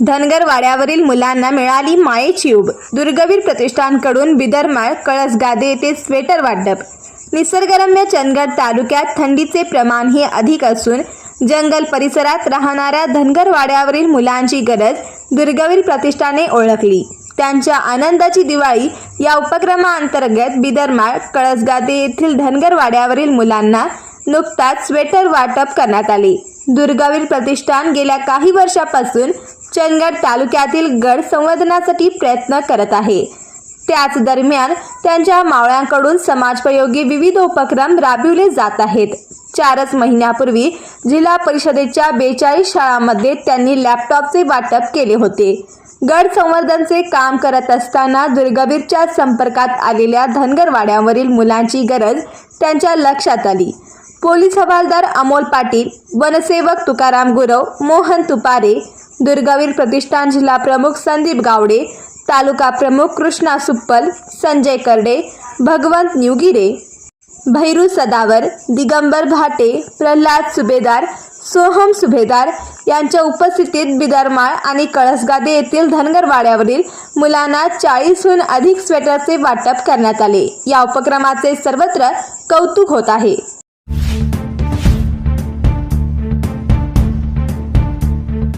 धनगर वाड्यावरील मुलांना मिळाली मायेची दुर्गवीर प्रतिष्ठानकडून बिदरमाळ कळसगादे येथे स्वेटर वाटप. निसर्गरम्य चंदगड तालुक्यात थंडीचे प्रमाणही अधिक असून जंगल परिसरात राहणाऱ्या धनगर वाड्यावरील मुलांची गरज दुर्गवीर प्रतिष्ठाने ओळखली. त्यांच्या आनंदाची दिवाळी या उपक्रमाअंतर्गत बिदरमाळ कळसगादे येथील धनगर वाड्यावरील मुलांना नुकताच स्वेटर वाटप करण्यात आले. दुर्गावीर प्रतिष्ठान गेल्या काही वर्षापासून चंदगड तालुक्यातील गड संवर्धनासाठी प्रयत्न करत आहे. त्याच दरम्यान त्यांच्या मावळ्यांकडून समाजप्रयोगी विविध उपक्रम राबविले जात आहेत. चारच महिन्यापूर्वी जिल्हा परिषदेच्या बेचाळीस शाळांमध्ये त्यांनी लॅपटॉपचे वाटप केले होते. गड संवर्धनचे काम करत असताना दुर्गवीरच्या संपर्कात आलेल्या धनगरवाड्यावरील मुलांची गरज त्यांच्या लक्षात आली. पोलीस हवालदार अमोल पाटील वनसेवक तुकाराम गुरव मोहन तुपारे दुर्गावीर प्रतिष्ठान जिल्हा प्रमुख संदीप गावडे तालुका प्रमुख कृष्णा सुप्पल संजय करडे भगवंत निवगिरे भैरू सदावर दिगंबर भाटे प्रल्हाद सुभेदार सोहम सुभेदार यांच्या उपस्थितीत बिदरमाळ आणि कळसगादे येथील धनगरवाड्यावरील मुलांना चाळीसहून अधिक स्वेटरचे वाटप करण्यात आले. या उपक्रमाचे सर्वत्र कौतुक होत आहे.